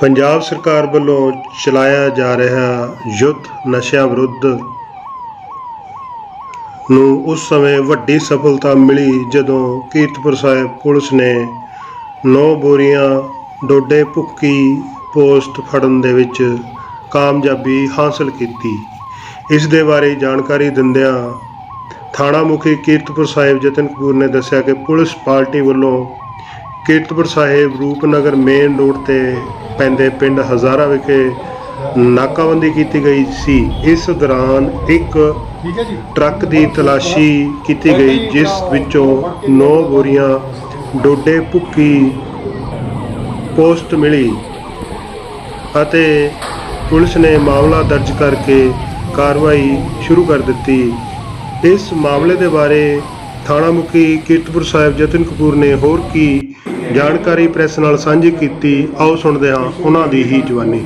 ਪੰਜਾਬ ਸਰਕਾਰ ਵੱਲੋਂ ਚਲਾਇਆ ਜਾ ਰਿਹਾ ਯੁੱਧ ਨਸ਼ਿਆਂ ਵਿਰੁੱਧ ਨੂੰ ਉਸ ਸਮੇਂ ਵੱਡੀ ਸਫਲਤਾ ਮਿਲੀ ਜਦੋਂ ਕੀਰਤਪੁਰ ਸਾਹਿਬ ਪੁਲਿਸ ਨੇ ਨੌ ਬੋਰੀਆਂ ਡੋਡੇ ਭੁੱਕੀ ਪੋਸਟ ਫੜਨ ਦੇ ਵਿੱਚ ਕਾਮਯਾਬੀ ਹਾਸਲ ਕੀਤੀ। ਇਸ ਦੇ ਬਾਰੇ ਜਾਣਕਾਰੀ ਦਿੰਦਿਆਂ ਥਾਣਾ ਮੁਖੀ ਕੀਰਤਪੁਰ ਸਾਹਿਬ ਜਤਨ ਕਪੂਰ ਨੇ ਦੱਸਿਆ ਕਿ ਪੁਲਿਸ ਪਾਰਟੀ ਵੱਲੋਂ ਕੀਰਤਪੁਰ ਸਾਹਿਬ ਰੂਪਨਗਰ ਮੇਨ ਰੋਡ ਤੇ ਪੈਂਦੇ ਪਿੰਡ ਹਜ਼ਾਰਾ ਵਿਖੇ ਨਾਕਾਬੰਦੀ ਕੀਤੀ ਗਈ ਸੀ। ਇਸ ਦੌਰਾਨ ਇੱਕ ਟਰੱਕ ਦੀ ਤਲਾਸ਼ੀ ਕੀਤੀ ਗਈ ਜਿਸ ਵਿੱਚੋਂ 9 ਬੋਰੀਆਂ ਡੋਡੇ ਭੁੱਕੀ ਪੋਸਟ ਮਿਲੀ ਅਤੇ ਪੁਲਿਸ ਨੇ ਮਾਮਲਾ ਦਰਜ ਕਰਕੇ ਕਾਰਵਾਈ ਸ਼ੁਰੂ ਕਰ ਦਿੱਤੀ। ਇਸ ਮਾਮਲੇ ਦੇ ਬਾਰੇ ਥਾਣਾ ਮੁਖੀ ਕੀਰਤਪੁਰ ਸਾਹਿਬ ਜਤਨ ਕਪੂਰ ਨੇ ਹੋਰ ਕੀ ਜਾਣਕਾਰੀ ਪ੍ਰੈਸ ਨਾਲ ਸਾਂਝੀ ਕੀਤੀ। ਆਓ ਸੁਣਦੇ ਹਾਂ ਉਹਨਾਂ ਦੀ ਹੀ ਜਵਾਨੀ।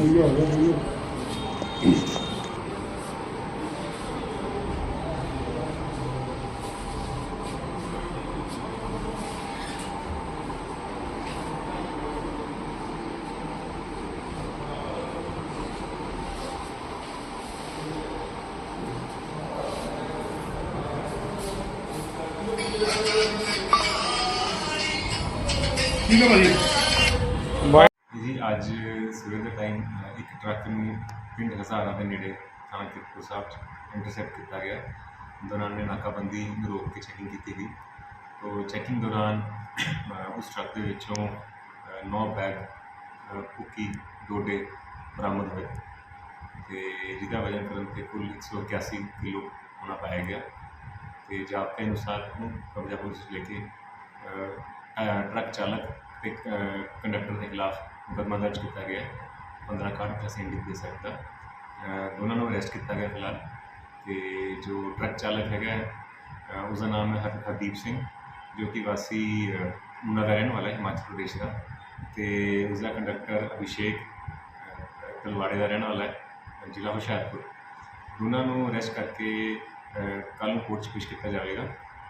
ਠੀਕ ਹੈ ਭਾਜੀ ਜੀ ਅੱਜ ਸਵੇਰ ਦੇ ਟਾਈਮ ਇੱਕ ਟਰੱਕ ਨੂੰ ਪਿੰਡ ਹਜ਼ਾਰਾ ਦੇ ਨੇੜੇ ਥਾਣਾ ਕਿਰਪੁਰ ਸਾਹਿਬ 'ਚ ਇੰਟਰਸੈਪਟ ਕੀਤਾ ਗਿਆ। ਦੌਰਾਨ ਨੇ ਨਾਕਾਬੰਦੀ ਨੂੰ ਰੋਕ ਕੇ ਚੈਕਿੰਗ ਕੀਤੀ ਗਈ। ਤੋ ਚੈਕਿੰਗ ਦੌਰਾਨ ਅ, ਉਸ ਟਰੱਕ ਦੇ ਵਿੱਚੋਂ 9 ਬੈਗ ਅ, ਭੁੱਕੀ ਡੋਡੇ ਬਰਾਮਦ ਹੋਏ। ਤੇ ਜਿਹਦਾ ਵਜਨ ਕਰਨ ਤੇ ਕੁੱਲ 181 ਕਿਲੋ ਹੋਣਾ ਪਾਇਆ ਗਿਆ। ਤੇ ਜਾਬਤੇ ਅਨੁਸਾਰ ਨੂੰ ਕਬਜ਼ਾ ਪੁਲਿਸ ਲੈ ਕੇ ਅ, ਅ, ਟਰੱਕ ਚਾਲਕ ਤੇ ਕ- ਕੰਡਕਟਰ ਦੇ ਖਿਲਾਫ ਮੁਕੱਦਮਾ ਦਰਜ ਕੀਤਾ ਗਿਆ। ਹੈ 15 ਕਾਰਡ ਅਸੀਂ ਇੰਡੀ ਦੇ ਸਕਦਾ ਦੋਨਾਂ ਨੂੰ ਅਰੈਸਟ ਕੀਤਾ ਗਿਆ ਫਿਲਹਾਲ। ਤੇ ਜੋ ਟਰੱਕ ਚਾਲਕ ਹੈਗਾ ਹੈ, ਅ, ਉਸਦਾ ਨਾਮ ਹੈ ਹਰਦੀਪ ਸਿੰਘ ਜੋ ਕਿ ਵਾਸੀ ਅ, ਦਾ ਰਹਿਣ ਵਾਲਾ ਹੈ ਹਿਮਾਚਲ ਪ੍ਰਦੇਸ਼ ਦਾ। ਤੇ ਉਸਦਾ ਕੰਡਕਟਰ ਅਭਿਸ਼ੇਕ ਤਲਵਾੜੇ ਦਾ ਰਹਿਣ ਵਾਲਾ ਹੈ ਜ਼ਿਲ੍ਹਾ ਹੁਸ਼ਿਆਰਪੁਰ। ਦੋਨਾਂ ਨੂੰ ਅਰੈਸਟ ਕਰਕੇ ਕੱਲ੍ਹ ਨੂੰ ਕੋਰਟ 'ਚ ਪੇਸ਼ ਕੀਤਾ ਜਾਵੇਗਾ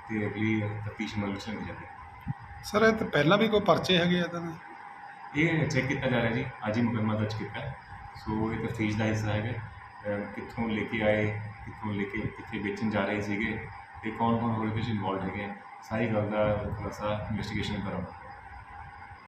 ਤੇ ਅਗਲੀ ਤਫਤੀਸ਼ ਅਮਲ ਵਿੱਚ ਲਿਆਂਦੀ ਜਾਵੇਗੀ। ਸਰ, ਇਹ ਤਾਂ ਪਹਿਲਾਂ ਵੀ ਕੋਈ ਪਰਚੇ ਹੈਗੇ ਆ ਤਾਂ ਇਹ ਚੈੱਕ ਕੀਤਾ ਜਾ ਰਿਹਾ ਜੀ ਅੱਜ ਹੀ ਮੁਕੱਦਮਾ ਦਰਜ ਕੀਤਾ ਹੈ। ਸੋ ਇਹ ਤਫਤੀਸ਼ ਦਾ ਹਿੱਸਾ ਹੈਗਾ ਅਹ ਕਿੱਥੋਂ ਲੈ ਕੇ ਆਏ, ਕਿੱਥੋਂ ਲੈ ਕੇ, ਕਿੱਥੇ ਵੇਚਣ ਜਾ ਰਹੇ ਸੀਗੇ ਤੇ ਕੌਣ ਕੌਣ ਹੋਰ ਇਹਦੇ ਵਿੱਚ ਇਨਵੋਲਡ ਹੈਗੇ ਆ। ਸਾਰੀ ਗੱਲ ਦਾ ਖੁਲਾਸਾ ਇਨਵੈਸਟੀਗੇਸ਼ਨ ਕਰਾਂਗੇ